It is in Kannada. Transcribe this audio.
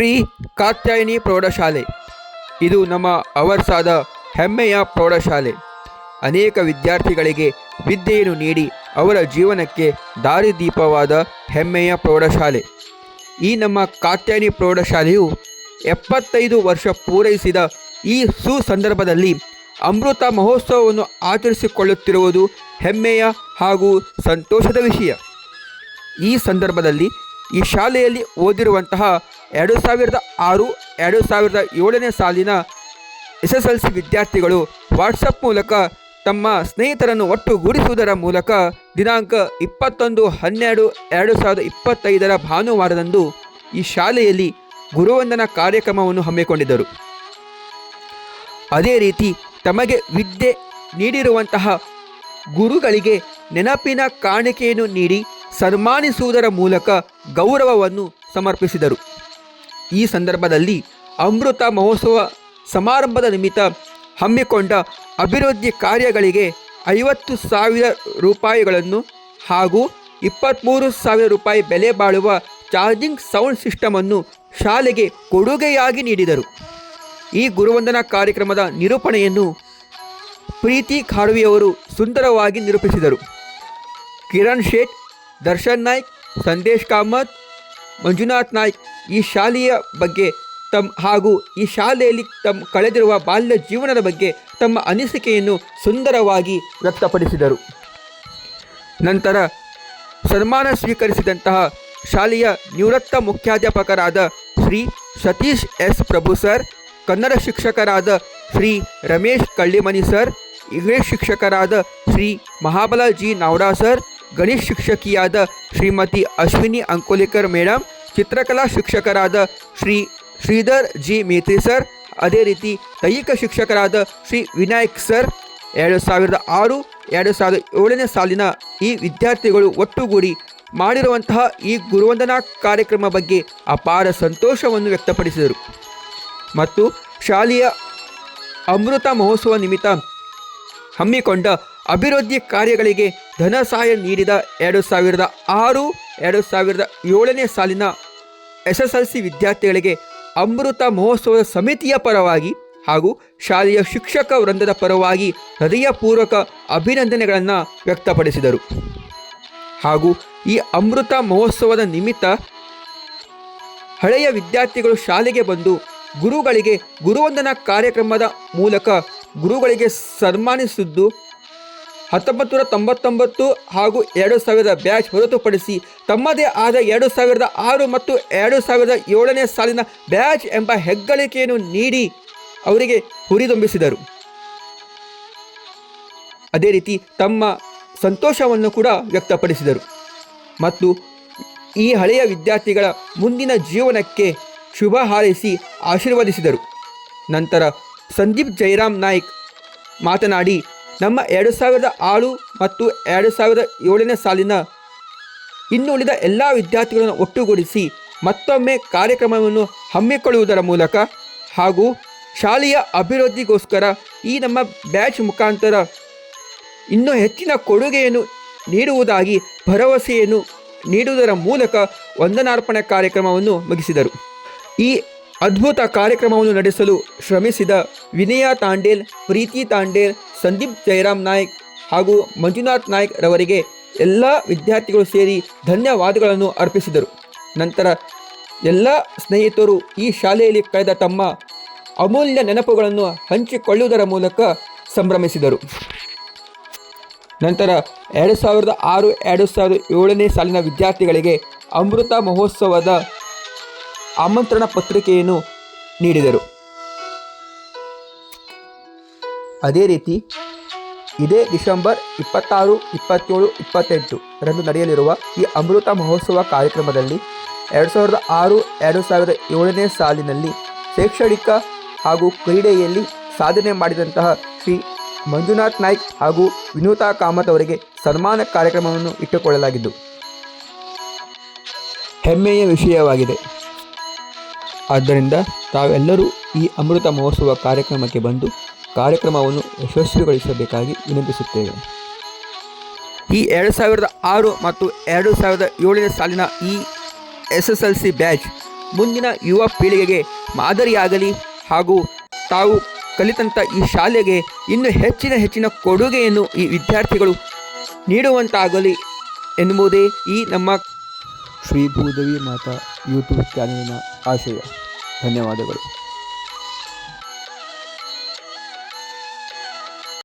ಶ್ರೀ ಕಾತ್ಯಾಯಿನಿ ಪ್ರೌಢಶಾಲೆ. ಇದು ನಮ್ಮ ಅವರ್ಸಾದ ಹೆಮ್ಮೆಯ ಪ್ರೌಢಶಾಲೆ. ಅನೇಕ ವಿದ್ಯಾರ್ಥಿಗಳಿಗೆ ವಿದ್ಯೆಯನ್ನು ನೀಡಿ ಅವರ ಜೀವನಕ್ಕೆ ದಾರಿದೀಪವಾದ ಹೆಮ್ಮೆಯ ಪ್ರೌಢಶಾಲೆ. ಈ ನಮ್ಮ ಕಾತ್ಯಾಯಿನಿ ಪ್ರೌಢಶಾಲೆಯು ಎಪ್ಪತ್ತೈದು ವರ್ಷ ಪೂರೈಸಿದ ಈ ಸುಸಂದರ್ಭದಲ್ಲಿ ಅಮೃತ ಮಹೋತ್ಸವವನ್ನು ಆಚರಿಸಿಕೊಳ್ಳುತ್ತಿರುವುದು ಹೆಮ್ಮೆಯ ಹಾಗೂ ಸಂತೋಷದ ವಿಷಯ. ಈ ಸಂದರ್ಭದಲ್ಲಿ ಈ ಶಾಲೆಯಲ್ಲಿ ಓದಿರುವಂತಹ ಎರಡು ಸಾವಿರದ ಆರು, ಎರಡು ಸಾವಿರದ ಏಳನೇ ಸಾಲಿನ ಎಸ್ ಎಸ್ ಎಲ್ ಸಿ ವಿದ್ಯಾರ್ಥಿಗಳು ವಾಟ್ಸಪ್ ಮೂಲಕ ತಮ್ಮ ಸ್ನೇಹಿತರನ್ನು ಒಟ್ಟುಗೂಡಿಸುವುದರ ಮೂಲಕ ದಿನಾಂಕ ಇಪ್ಪತ್ತೊಂದು, ಹನ್ನೆರಡು, ಎರಡು ಸಾವಿರದ ಇಪ್ಪತ್ತೈದರ ಭಾನುವಾರದಂದು ಈ ಶಾಲೆಯಲ್ಲಿ ಗುರುವಂದನಾ ಕಾರ್ಯಕ್ರಮವನ್ನು ಹಮ್ಮಿಕೊಂಡಿದ್ದರು. ಅದೇ ರೀತಿ ತಮಗೆ ವಿದ್ಯೆ ನೀಡಿರುವಂತಹ ಗುರುಗಳಿಗೆ ನೆನಪಿನ ಕಾಣಿಕೆಯನ್ನು ನೀಡಿ ಸನ್ಮಾನಿಸುವುದರ ಮೂಲಕ ಗೌರವವನ್ನು ಸಮರ್ಪಿಸಿದರು. ಈ ಸಂದರ್ಭದಲ್ಲಿ ಅಮೃತ ಮಹೋತ್ಸವ ಸಮಾರಂಭದ ನಿಮಿತ್ತ ಹಮ್ಮಿಕೊಂಡ ಅಭಿವೃದ್ಧಿ ಕಾರ್ಯಗಳಿಗೆ ಐವತ್ತು ಸಾವಿರ ರೂಪಾಯಿಗಳನ್ನು ಹಾಗೂ ಇಪ್ಪತ್ತ್ಮೂರು ಸಾವಿರ ರೂಪಾಯಿ ಬೆಲೆ ಬಾಳುವ ಚಾರ್ಜಿಂಗ್ ಸೌಂಡ್ ಸಿಸ್ಟಮನ್ನು ಶಾಲೆಗೆ ಕೊಡುಗೆಯಾಗಿ ನೀಡಿದರು. ಈ ಗುರುವಂದನಾ ಕಾರ್ಯಕ್ರಮದ ನಿರೂಪಣೆಯನ್ನು ಪ್ರೀತಿ ಖಾರ್ವಿಯವರು ಸುಂದರವಾಗಿ ನಿರೂಪಿಸಿದರು. ಕಿರಣ್ ಶೇಟ್, ದರ್ಶನ್ ನಾಯ್ಕ್, ಸಂದೇಶ್ ಕಾಮತ್ ಮಂಜುನಾಥ್ ನಾಯ್ಕ್ ಈ ಶಾಲೆಯ ಬಗ್ಗೆ ತಮ್ಮ ಹಾಗೂ ಈ ಶಾಲೆಯಲ್ಲಿ ತಮ್ಮ ಕಳೆದಿರುವ ಬಾಲ್ಯ ಜೀವನದ ಬಗ್ಗೆ ತಮ್ಮ ಅನಿಸಿಕೆಯನ್ನು ಸುಂದರವಾಗಿ ವ್ಯಕ್ತಪಡಿಸಿದರು. ನಂತರ ಸನ್ಮಾನ ಸ್ವೀಕರಿಸಿದಂತಹ ಶಾಲೆಯ ನಿವೃತ್ತ ಮುಖ್ಯಾಧ್ಯಾಪಕರಾದ ಶ್ರೀ ಸತೀಶ್ ಎಸ್ ಪ್ರಭು ಸರ್, ಕನ್ನಡ ಶಿಕ್ಷಕರಾದ ಶ್ರೀ ರಮೇಶ್ ಕಳ್ಳಿಮನಿ ಸರ್, ಇಂಗ್ಲಿಷ್ ಶಿಕ್ಷಕರಾದ ಶ್ರೀ ಮಹಾಬಲ ಜಿ ನಾವ್ಡಾ ಸರ್ ಗಣಿತ ಶಿಕ್ಷಕಿಯಾದ ಶ್ರೀಮತಿ ಅಶ್ವಿನಿ ಅಂಕೋಲಿಕರ್ ಮೇಡಮ್ ಚಿತ್ರಕಲಾ ಶಿಕ್ಷಕರಾದ ಶ್ರೀ ಶ್ರೀಧರ್ ಜಿ ಮೇತ್ರಿ ಸರ್, ಅದೇ ರೀತಿ ದೈಹಿಕ ಶಿಕ್ಷಕರಾದ ಶ್ರೀ ವಿನಾಯಕ್ ಸರ್. ಎರಡು ಸಾವಿರದ ಆರು, ಎರಡು ಸಾವಿರದ ಏಳನೇ ಸಾಲಿನ ಈ ವಿದ್ಯಾರ್ಥಿಗಳು ಒಟ್ಟುಗೂಡಿ ಮಾಡಿರುವಂತಹ ಈ ಗುರುವಂದನಾ ಕಾರ್ಯಕ್ರಮ ಬಗ್ಗೆ ಅಪಾರ ಸಂತೋಷವನ್ನು ವ್ಯಕ್ತಪಡಿಸಿದರು. ಮತ್ತು ಶಾಲೆಯ ಅಮೃತ ಮಹೋತ್ಸವ ನಿಮಿತ್ತ ಹಮ್ಮಿಕೊಂಡ ಅಭಿವೃದ್ಧಿ ಕಾರ್ಯಗಳಿಗೆ ಧನ ಸಹಾಯ ನೀಡಿದ ಎರಡು ಸಾವಿರದ ಆರು, ಎರಡು ಸಾವಿರದ ಏಳನೇ ಸಾಲಿನ ಎಸ್ ಎಸ್ ಎಲ್ ಸಿ ವಿದ್ಯಾರ್ಥಿಗಳಿಗೆ ಅಮೃತ ಮಹೋತ್ಸವದ ಸಮಿತಿಯ ಪರವಾಗಿ ಹಾಗೂ ಶಾಲೆಯ ಶಿಕ್ಷಕ ವೃಂದದ ಪರವಾಗಿ ಹೃದಯಪೂರ್ವಕ ಅಭಿನಂದನೆಗಳನ್ನು ವ್ಯಕ್ತಪಡಿಸಿದರು. ಹಾಗೂ ಈ ಅಮೃತ ಮಹೋತ್ಸವದ ನಿಮಿತ್ತ ಹಳೆಯ ವಿದ್ಯಾರ್ಥಿಗಳು ಶಾಲೆಗೆ ಬಂದು ಗುರುಗಳಿಗೆ ಗುರುವಂದನಾ ಕಾರ್ಯಕ್ರಮದ ಮೂಲಕ ಗುರುಗಳಿಗೆ ಸನ್ಮಾನಿಸಿದ್ದು ಹತ್ತೊಂಬತ್ತು ನೂರ ತೊಂಬತ್ತೊಂಬತ್ತು ಹಾಗೂ ಎರಡು ಸಾವಿರದ ಬ್ಯಾಚ್ ಹೊರತುಪಡಿಸಿ ತಮ್ಮದೇ ಆದ ಎರಡು ಸಾವಿರದ ಆರು ಮತ್ತು ಎರಡು ಸಾವಿರದ ಏಳನೇ ಸಾಲಿನ ಬ್ಯಾಚ್ ಎಂಬ ಹೆಗ್ಗಳಿಕೆಯನ್ನು ನೀಡಿ ಅವರಿಗೆ ಹುರಿದುಂಬಿಸಿದರು. ಅದೇ ರೀತಿ ತಮ್ಮ ಸಂತೋಷವನ್ನು ಕೂಡ ವ್ಯಕ್ತಪಡಿಸಿದರು. ಮತ್ತು ಈ ಹಳೆಯ ವಿದ್ಯಾರ್ಥಿಗಳ ಮುಂದಿನ ಜೀವನಕ್ಕೆ ಶುಭ ಹಾರೈಸಿ ಆಶೀರ್ವದಿಸಿದರು. ನಂತರ ಸಂದೀಪ್ ಜೈರಾಮ್ ನಾಯ್ಕ್ ಮಾತನಾಡಿ ನಮ್ಮ ಎರಡು ಸಾವಿರದ ಆರು ಮತ್ತು ಎರಡು ಸಾವಿರದ ಏಳನೇ ಸಾಲಿನ ಇನ್ನುಳಿದ ಎಲ್ಲ ವಿದ್ಯಾರ್ಥಿಗಳನ್ನು ಒಟ್ಟುಗೂಡಿಸಿ ಮತ್ತೊಮ್ಮೆ ಕಾರ್ಯಕ್ರಮವನ್ನು ಹಮ್ಮಿಕೊಳ್ಳುವುದರ ಮೂಲಕ ಹಾಗೂ ಶಾಲೆಯ ಅಭಿವೃದ್ಧಿಗೋಸ್ಕರ ಈ ನಮ್ಮ ಬ್ಯಾಚ್ ಮುಖಾಂತರ ಇನ್ನೂ ಹೆಚ್ಚಿನ ಕೊಡುಗೆಯನ್ನು ನೀಡುವುದಾಗಿ ಭರವಸೆಯನ್ನು ನೀಡುವುದರ ಮೂಲಕ ವಂದನಾರ್ಪಣೆ ಕಾರ್ಯಕ್ರಮವನ್ನು ಮುಗಿಸಿದರು. ಈ ಅದ್ಭುತ ಕಾರ್ಯಕ್ರಮವನ್ನು ನಡೆಸಲು ಶ್ರಮಿಸಿದ ವಿನಯ ತಾಂಡೇಲ್, ಪ್ರೀತಿ ತಾಂಡೇಲ್ ಸಂದೀಪ್ ಜಯರಾಮ್ ನಾಯ್ಕ್ ಹಾಗೂ ಮಂಜುನಾಥ್ ನಾಯ್ಕ್ ರವರಿಗೆ ಎಲ್ಲ ವಿದ್ಯಾರ್ಥಿಗಳು ಸೇರಿ ಧನ್ಯವಾದಗಳನ್ನು ಅರ್ಪಿಸಿದರು. ನಂತರ ಎಲ್ಲ ಸ್ನೇಹಿತರು ಈ ಶಾಲೆಯಲ್ಲಿ ಕಳೆದ ತಮ್ಮ ಅಮೂಲ್ಯ ನೆನಪುಗಳನ್ನು ಹಂಚಿಕೊಳ್ಳುವುದರ ಮೂಲಕ ಸಂಭ್ರಮಿಸಿದರು. ನಂತರ ಎರಡು ಸಾವಿರದ ಆರು, ಎರಡು ಸಾವಿರದ ಏಳನೇ ಸಾಲಿನ ವಿದ್ಯಾರ್ಥಿಗಳಿಗೆ ಅಮೃತ ಮಹೋತ್ಸವದ ಆಮಂತ್ರಣ ಪತ್ರಿಕೆಯನ್ನು ನೀಡಿದರು. ಅದೇ ರೀತಿ ಇದೇ ಡಿಸೆಂಬರ್ ಇಪ್ಪತ್ತಾರು, ಇಪ್ಪತ್ತೇಳು, ಇಪ್ಪತ್ತೆಂಟು ರಂದು ನಡೆಯಲಿರುವ ಈ ಅಮೃತ ಮಹೋತ್ಸವ ಕಾರ್ಯಕ್ರಮದಲ್ಲಿ ಎರಡು ಸಾವಿರದ ಆರು, ಎರಡು ಸಾವಿರದ ಏಳನೇ ಸಾಲಿನಲ್ಲಿ ಶೈಕ್ಷಣಿಕ ಹಾಗೂ ಕ್ರೀಡೆಯಲ್ಲಿ ಸಾಧನೆ ಮಾಡಿದಂತಹ ಶ್ರೀ ಮಂಜುನಾಥ್ ನಾಯ್ಕ್ ಹಾಗೂ ವಿನೂತಾ ಕಾಮತ್ ಅವರಿಗೆ ಸನ್ಮಾನ ಕಾರ್ಯಕ್ರಮವನ್ನು ಇಟ್ಟುಕೊಳ್ಳಲಾಗಿದ್ದು ಹೆಮ್ಮೆಯ ವಿಷಯವಾಗಿದೆ. ಆದ್ದರಿಂದ ತಾವೆಲ್ಲರೂ ಈ ಅಮೃತ ಮಹೋತ್ಸವ ಕಾರ್ಯಕ್ರಮಕ್ಕೆ ಬಂದು ಕಾರ್ಯಕ್ರಮವನ್ನು ಯಶಸ್ವಿಗೊಳಿಸಬೇಕಾಗಿ ವಿನಂತಿಸುತ್ತೇವೆ. ಈ ಎರಡು ಸಾವಿರದ ಆರು ಮತ್ತು ಎರಡು ಸಾವಿರದ ಏಳನೇ ಸಾಲಿನ ಈ S S L C batch ಮುಂದಿನ ಯುವ ಪೀಳಿಗೆಗೆ ಮಾದರಿಯಾಗಲಿ ಹಾಗೂ ತಾವು ಕಲಿತಂಥ ಈ ಶಾಲೆಗೆ ಇನ್ನೂ ಹೆಚ್ಚಿನ ಹೆಚ್ಚಿನ ಕೊಡುಗೆಯನ್ನು ಈ ವಿದ್ಯಾರ್ಥಿಗಳು ನೀಡುವಂತಾಗಲಿ ಎನ್ನುವುದೇ ಈ ನಮ್ಮ ಶ್ರೀ ಭೂದೇವಿ ಮಾತಾ ಯೂಟ್ಯೂಬ್ ಚಾನಲಿನ ಆಶಯ. ಧನ್ಯವಾದಗಳು.